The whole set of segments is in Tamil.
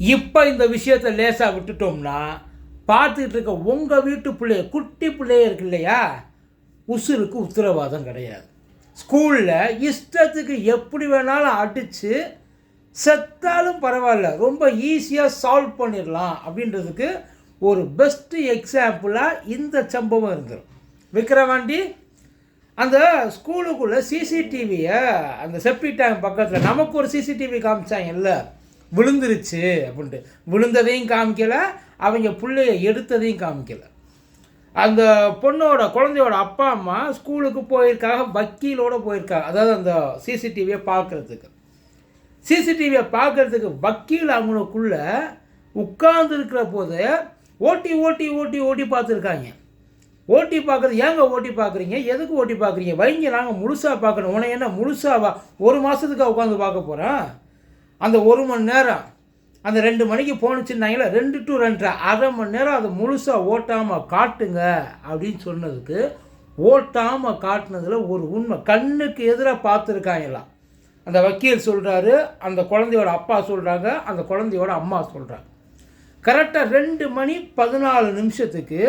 இப்போ இந்த விஷயத்தை லேசாக விட்டுட்டோம்னா பார்த்துக்கிட்டு இருக்க உங்கள் வீட்டு பிள்ளைய குட்டி பிள்ளைய இருக்கு இல்லையா? உசுருக்கு உத்தரவாதம் கிடையாது. ஸ்கூலில் இஷ்டத்துக்கு எப்படி வேணாலும் அடித்து செத்தாலும் பரவாயில்ல ரொம்ப ஈஸியாக சால்வ் பண்ணிடலாம் அப்படின்றதுக்கு ஒரு பெஸ்ட்டு எக்ஸாம்பிளாக இந்த சம்பவம் இருந்துடும் விக்ரவாண்டி அந்த ஸ்கூலுக்குள்ளே சிசிடிவியை அந்த செப்டி டேங்க் பக்கத்தில் நமக்கு ஒரு சிசிடிவி காமிச்சாங்கல்ல? விழுந்துருச்சு அப்படின்ட்டு. விழுந்ததையும் காமிக்கல அவங்க பிள்ளைய எடுத்ததையும் காமிக்கல. அந்த பொண்ணோட குழந்தையோட அப்பா அம்மா ஸ்கூலுக்கு போயிருக்காங்க வக்கீலோட போயிருக்காங்க அதாவது அந்த சிசிடிவியை பார்க்குறதுக்கு. சிசிடிவியை பார்க்குறதுக்கு வக்கீல் அவங்களுக்குள்ள உட்கார்ந்து இருக்கிற போது ஓட்டி ஓட்டி ஓட்டி ஓட்டி பார்த்துருக்காங்க. ஓட்டி பார்க்குறது ஏங்க ஓட்டி பார்க்குறீங்க? எதுக்கு ஓட்டி பார்க்குறீங்க? வைங்க நாங்கள் முழுசாக பார்க்கணும். உனக்கு என்ன முழுசாவா? ஒரு மாதத்துக்கு உட்காந்து பார்க்க போகிறோம் அந்த ஒரு மணி நேரம் அந்த ரெண்டு மணிக்கு போணுச்சுன்னாங்களே ரெண்டு டு ரெண்டரை அரை மணி நேரம் அதை முழுசாக ஓட்டாமல் காட்டுங்க அப்படின்னு சொன்னதுக்கு ஓட்டாமல் காட்டினதில் ஒரு உண்மை கண்ணுக்கு எதிராக பார்த்துருக்காங்களாம். அந்த வக்கீல் சொல்கிறாரு அந்த குழந்தையோட அப்பா சொல்கிறாங்க அந்த குழந்தையோட அம்மா சொல்கிறாங்க கரெக்டாக ரெண்டு மணி பதினாலு நிமிஷத்துக்கு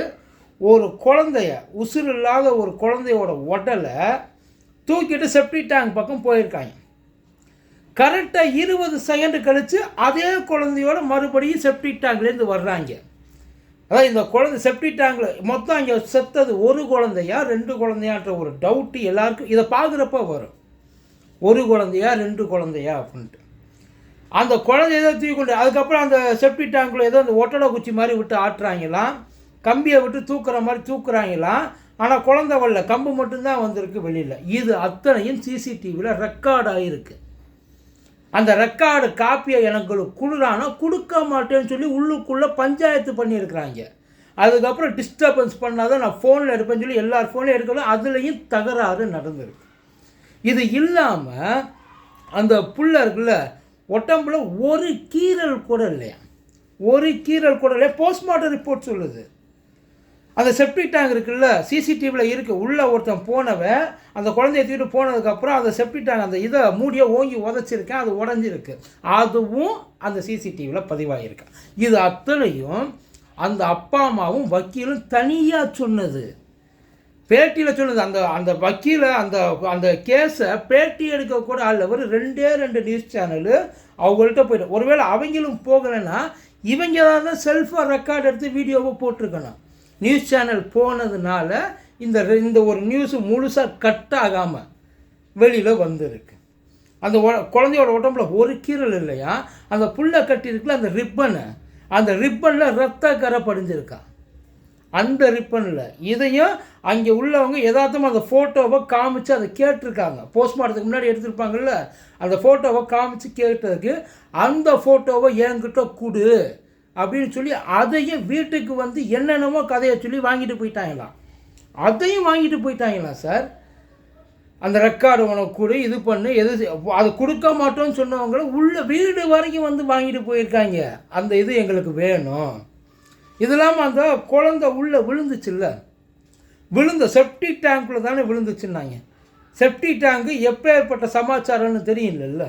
ஒரு குழந்தைய உசுறு இல்லாத ஒரு குழந்தையோட உடலை தூக்கிட்டு செப்டி டேங்க் பக்கம் போயிருக்காங்க. கரெக்டாக இருபது செகண்டு கழித்து அதே குழந்தையோட மறுபடியும் செப்டி டேங்க்லேருந்து வர்றாங்க. அதாவது இந்த குழந்தை செப்டி டேங்கில் மொத்தம் அங்கே செத்தது ஒரு குழந்தையா ரெண்டு குழந்தையான்ற ஒரு டவுட்டு எல்லாருக்கும் இதை பார்க்குறப்ப வரும். ஒரு குழந்தையா ரெண்டு குழந்தையா அப்படின்ட்டு. அந்த குழந்தை ஏதோ தூக்கி கொண்டு அதுக்கப்புறம் அந்த செப்டி டேங்க்கில் ஏதோ அந்த ஒட்டடை குச்சி மாதிரி விட்டு ஆட்டுறாங்களாம். கம்பியை விட்டு தூக்குற மாதிரி தூக்குறாங்களாம். ஆனால் குழந்தை வரல கம்பு மட்டும்தான் வந்திருக்கு வெளியில். இது அத்தனையும் சிசிடிவியில் ரெக்கார்ட் ஆகிருக்கு அந்த ரெக்கார்டு காப்பியை எனக்கு கொடுறானா கொடுக்க மாட்டேன்னு சொல்லி உள்ளுக்குள்ளே பஞ்சாயத்து பண்ணியிருக்கிறாங்க. அதுக்கப்புறம் டிஸ்டர்பன்ஸ் பண்ணால் தான் நான் ஃபோனில் எடுப்பேன்னு சொல்லி எல்லார் ஃபோன்லையும் எடுக்கணும் அதுலேயும் தகராறு நடந்திருக்கு. இது இல்லாமல் அந்த புள்ள இருக்குல்ல உடம்புல ஒரு கீறல் கூட இல்லையா? ஒரு கீறல் கூட இல்லையா? போஸ்ட்மார்ட்டம் ரிப்போர்ட் சொல்லுது. அந்த செப்டி டேங்க் இருக்குல்ல சிசிடிவியில் இருக்குது உள்ளே ஒருத்தன் போனவன் அந்த குழந்தைய தூக்கிட்டு போனதுக்கப்புறம் அந்த செப்டிக் டேங்க் அந்த இதை மூடியை ஓங்கி உதச்சிருக்கேன் அது உடஞ்சிருக்கு. அதுவும் அந்த சிசிடிவியில் பதிவாகிருக்கு இது அத்தனையும் அந்த அப்பா அம்மாவும் வக்கீலும் தனியாக சொன்னது. பேட்டியில் சொன்னது. அந்த அந்த வக்கீலை அந்த அந்த கேஸை பேட்டி எடுக்க கூட ஆள் ஒரு ரெண்டே ரெண்டு நியூஸ் சேனலு அவங்கள்ட்ட போயிட்டு ஒருவேளை அவங்களும் போகலைன்னா இவங்க தான் செல்ஃபாக ரெக்கார்ட் எடுத்து வீடியோவை போட்டிருக்கணும். நியூஸ் சேனல் போனதுனால இந்த இந்த ஒரு நியூஸு முழுசாக கட் ஆகாமல் வெளியில் வந்திருக்கு. அந்த குழந்தையோட உடம்புல ஒரு கீறல் இல்லையா? அந்த புல்லை கட்டியிருக்குல அந்த ரிப்பனை அந்த ரிப்பனில் ரத்த கரை படிஞ்சிருக்கா? அந்த ரிப்பனில் இதையும் அங்கே உள்ளவங்க யதார்த்தமாக அந்த ஃபோட்டோவை காமிச்சு அதை கேட்டிருக்காங்க. போஸ்ட்மார்ட்டத்துக்கு முன்னாடி எடுத்திருப்பாங்கல்ல? அந்த ஃபோட்டோவை காமிச்சு கேட்டதுக்கு அந்த ஃபோட்டோவை என்கிட்ட கொடு. அப்படின்னு சொல்லி அதையும் வீட்டுக்கு வந்து என்னென்னமோ கதையை சொல்லி வாங்கிட்டு போயிட்டாங்களாம் அதையும் வாங்கிட்டு போயிட்டாங்களாம் சார்? அந்த ரெக்கார்டு உனக்கு கொடு இது பண்ணு எது அது கொடுக்க மாட்டோம்னு சொன்னவங்கள உள்ள வீடு வரைக்கும் வந்து வாங்கிட்டு போயிருக்காங்க. அந்த இது எங்களுக்கு வேணும். இது இல்லாமல் அந்த குழந்தை உள்ளே விழுந்துச்சுல்ல? விழுந்த செப்டி டேங்க்கில் தானே விழுந்துச்சுன்னாங்க. செப்டி டேங்கு எப்பேற்பட்ட சமாச்சாரம்னு தெரியல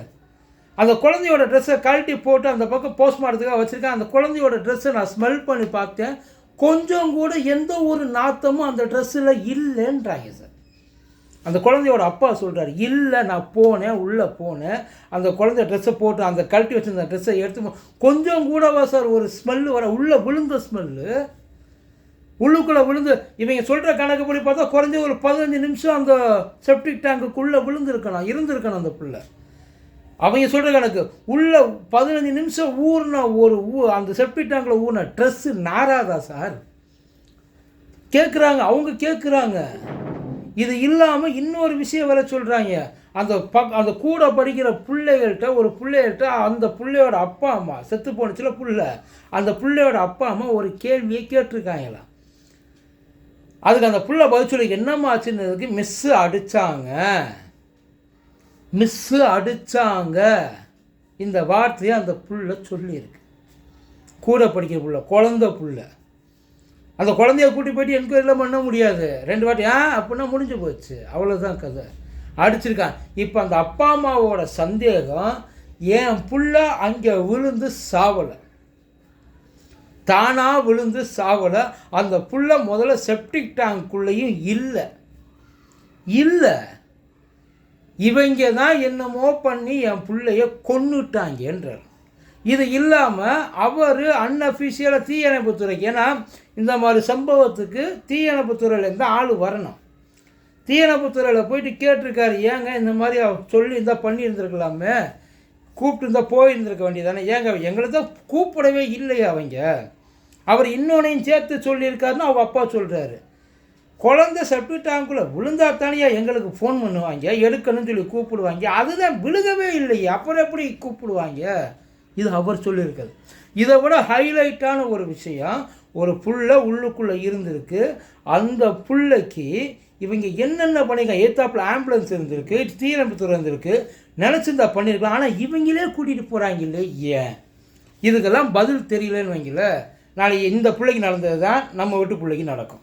அந்த குழந்தையோட ட்ரெஸ்ஸை கழட்டி போட்டு அந்த பக்கம் போஸ்ட் மாடத்துக்காக வச்சுருக்கேன். அந்த குழந்தையோட ட்ரெஸ்ஸை நான் ஸ்மெல் பண்ணி பார்த்தேன். கொஞ்சம் கூட எந்த ஒரு நாத்தமும் அந்த ட்ரெஸ்ஸில் இல்லைன்றாங்க சார் அந்த குழந்தையோட அப்பா சொல்கிறார் இல்லை நான் போனேன் உள்ளே போனேன். அந்த குழந்தை ட்ரெஸ்ஸை போட்டு அந்த கழட்டி வச்சிருந்த ட்ரெஸ்ஸை எடுத்து கொஞ்சம் கூடவா சார் ஒரு ஸ்மெல்லு வர உள்ளே விழுந்த ஸ்மெல்லு உள்ளுக்குள்ளே விழுந்து இவங்க சொல்கிற கணக்குப்படி பார்த்தா குறைஞ்ச ஒரு பதினஞ்சு நிமிஷம் அந்த செப்டிக் டேங்குக்குள்ளே விழுந்துருக்கணும் இருந்திருக்கணும் அந்த பிள்ளை. அவங்க சொல்கிற கணக்கு உள்ள பதினஞ்சு நிமிஷம் ஊறின ஒரு ஊ அந்த செப்பிட்டாங்கள டேங்கில் ஊறின ட்ரெஸ்ஸு நாராதா சார்? கேட்குறாங்க அவங்க கேட்குறாங்க இது இல்லாமல் இன்னொரு விஷயம் வேற சொல்கிறாங்க அந்த ப அந்த கூட படிக்கிற பிள்ளைகள்கிட்ட ஒரு பிள்ளைகள்கிட்ட அந்த பிள்ளையோட அப்பா அம்மா செத்து போனுச்சுல புள்ள அந்த பிள்ளையோட அப்பா அம்மா ஒரு கேள்வியை கேட்டிருக்காங்களாம் அதுக்கு அந்த புள்ள பதில் சொல்லி என்னம்மா ஆச்சுன்னதுக்கு மிஸ்ஸு அடித்தாங்க மிஸ்ஸு அடித்தாங்க இந்த வார்த்தையை அந்த புள்ள சொல்லியிருக்கு. கூட படிக்கிற புள்ள குழந்த புள்ள. அந்த குழந்தைய கூட்டி போயிட்டு என்கொயரிலாம் பண்ண முடியாது. ரெண்டு வாட்டி ஆ அப்படின்னா முடிஞ்சு போச்சு. அவ்வளோதான் கதை. அடிச்சிருக்கான். இப்போ அந்த அப்பா அம்மாவோட சந்தேகம் என் புள்ள அங்கே விழுந்து சாவலை. தானாக விழுந்து சாவலை. அந்த புள்ள முதல்ல செப்டிக் டேங்க்குள்ளேயும் இல்லை. இல்லை. இவங்க தான் என்னமோ பண்ணி என் பிள்ளைய கொன்னுட்டாங்கன்றார் இது இல்லாமல் அவர் அன்அஃபிஷியலாக தீயணைப்புத்துறை ஏன்னா இந்த மாதிரி சம்பவத்துக்கு தீயணைப்புத்துறையிலேருந்து ஆள் வரணும். தீயணைப்புத்துறையில் போயிட்டு கேட்டிருக்காரு ஏங்க இந்த மாதிரி அவர் சொல்லி இருந்தால் பண்ணியிருந்துருக்கலாமே? கூப்பிட்டு இருந்தால் போயிருந்திருக்க வேண்டியதானே ஏங்க எங்களை தான் கூப்பிடவே இல்லையா அவங்க. அவர் இன்னொன்னையும் சேர்த்து சொல்லியிருக்காருன்னு அவங்க அப்பா சொல்கிறாரு குழந்தை செப்டி விழுந்தா தானியா எங்களுக்கு ஃபோன் பண்ணுவாங்க எடுக்கணும்னு சொல்லி கூப்பிடுவாங்க. அதுதான் விழுகவே இல்லையே. அப்புறம் எப்படி கூப்பிடுவாங்க? இது அவர் சொல்லியிருக்காரு இதை விட ஹைலைட்டான ஒரு விஷயம் ஒரு புள்ள உள்ளுக்குள்ளே இருந்திருக்கு. அந்த புள்ளைக்கு இவங்க என்னென்ன பண்ணிக்க ஏத்தாப்பில் ஆம்புலன்ஸ் இருந்திருக்கு தீயணைப்புத்துறை இருந்திருக்கு. நினச்சிருந்தா பண்ணியிருக்கலாம். ஆனால் இவங்களே கூட்டிகிட்டு போகிறாங்க இல்லை ஏன்? இதுக்கெல்லாம் பதில் தெரியலன்னு வைங்கள நாளைக்கு இந்த பிள்ளைக்கு நடந்தது தான் நம்ம வீட்டு பிள்ளைக்கு நடக்கும்.